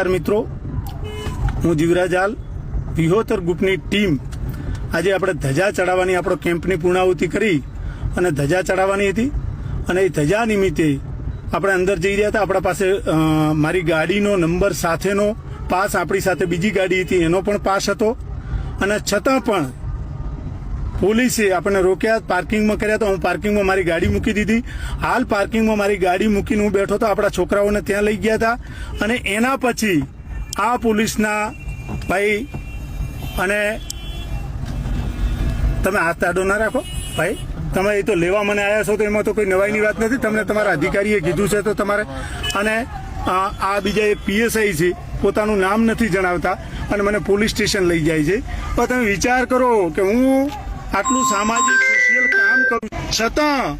નમસ્કાર મિત્રો. હું જીવરાજ હાલ વિહોતર ગ્રુપની ટીમ. આજે આપણે ધજા ચડાવવાની આપણો કેમ્પની પૂર્ણાહુતિ કરી અને ધજા ચડાવવાની હતી અને એ ધજા નિમિત્તે આપણે અંદર જઈ રહ્યા હતા. આપણા પાસે મારી ગાડીનો નંબર સાથેનો પાસ આપણી સાથે બીજી ગાડી હતી. એનો પણ પાસ હતો. અને છતાં પણ પોલીસે આપણને રોક્યા, પાર્કિંગમાં કર્યા તો હું પાર્કિંગમાં મારી ગાડી મૂકી દીધી. હાલ પાર્કિંગમાં મારી ગાડી મૂકીને હું બેઠો હતો. આપણા છોકરાઓને ત્યાં લઈ ગયા હતા. અને એના પછી આ પોલીસના ભાઈ અને તમે હાથ તાડો ના રાખો ભાઈ. તમે એ તો લેવા મને આવ્યા છો તો એમાં તો કોઈ નવાઈની વાત નથી. તમને તમારા અધિકારીએ કીધું છે તો તમારે અને આ બીજા એક પીએસઆઈ છે, પોતાનું નામ નથી જણાવતા અને મને પોલીસ સ્ટેશન લઈ જાય છે. પણ તમે વિચાર કરો કે હું આટલું સામાજિક સોશિયલ કામ કરું. છતાં,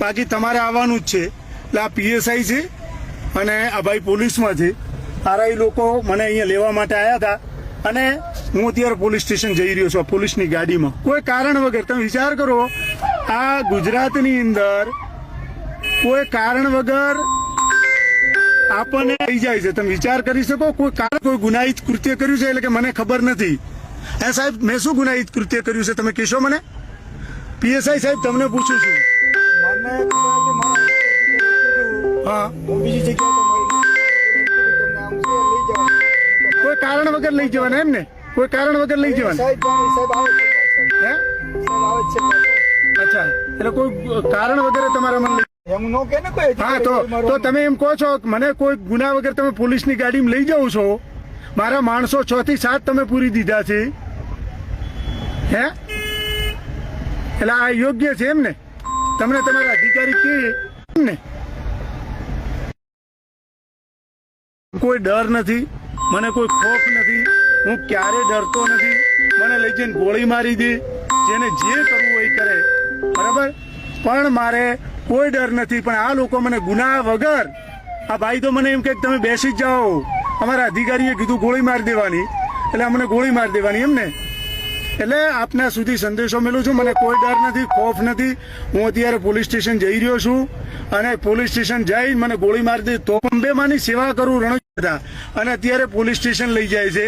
બાકી તમારે આવવાનું જ છે. એટલે આ પીએસઆઈ છે અને આ ભાઈ પોલીસમાં છે. એ લોકો મને અહીંયા લેવા માટે આવ્યા હતા અને હું અત્યારે પોલીસ સ્ટેશન જઈ રહ્યો છું પોલીસની ગાડીમાં. કોઈ કારણ વગર, તમે વિચાર કરો, આ ગુજરાતની અંદર કોઈ કારણ વગર આપણને થઈ જાય છે. તમે વિચાર કરી શકો કોઈ કારણ કોઈ ગુનાહિત કૃત્ય કર્યું છે એટલે કે મને ખબર નથી. હે સાહેબ મેં શું ગુનાહિત કૃત્ય કર્યું છે? તમે કહેશો મને? પીએસઆઈ સાહેબ તમને પૂછું છું. હા. બીજી જગ્યાએ. કોઈ કારણ વગર લઈ જવાના એમ ને? કોઈ કારણ વગર લઈ જવાના. અચ્છા. એટલે કોઈ કારણ વગર તમારા મને નો ને હા તો તો તમે એમ કહો છો મને કોઈ ગુના વગર તમે પોલીસની ગાડીમાં લઈ જાઓ છો? મારા માણસો છ થી સાત તમે પૂરી દીધા છે. હે? એટલે આ યોગ્ય છે એમ ને? તમને તમારા અધિકારી કે એમ ને? કોઈ ડર નથી મને કોઈ ખોફ નથી હું ક્યારે ડરતો નથી. મને લઈ જઈને ગોળી મારી દે જેને જે કરવું હોય એ કરે. બરાબર? પણ મારે કોઈ ડર નથી, પણ આ લોકો મને ગુના વગર, આ ભાઈ તો મને એમ કે તમે બેસી જ જાઓ. અમારા અધિકારીએ કીધું ગોળી મારી દેવાની. એટલે અમને ગોળી મારી દેવાની એમ ને એટલે આપના સુધી સંદેશો મેળવું છું. મને કોઈ ડર નથી, ખોફ નથી. હું અત્યારે પોલીસ સ્ટેશન જઈ રહ્યો છું. અને પોલીસ સ્ટેશન જઈ મને ગોળી મારી દે તો અંબેમાની સેવા કરું હતા અને અત્યારે પોલીસ સ્ટેશન લઈ જાય છે.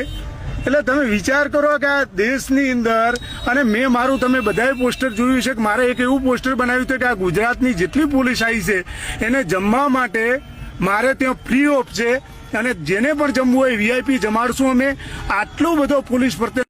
એટલે તમે વિચાર કરો કે આ દેશની અંદર અને મેં મારું, તમે બધાએ પોસ્ટર જોયું છે કે મારે એક એવું પોસ્ટર બનાવ્યું છે કે આ ગુજરાતની જેટલી પોલીસ આવી છે, એને જમવા માટે મારે ત્યાં ફ્રી ઓફ છે અને જેને પણ જમવું હોય વીઆઈપી જમાડશું અમે. આટલો બધો પોલીસ પ્રત્યે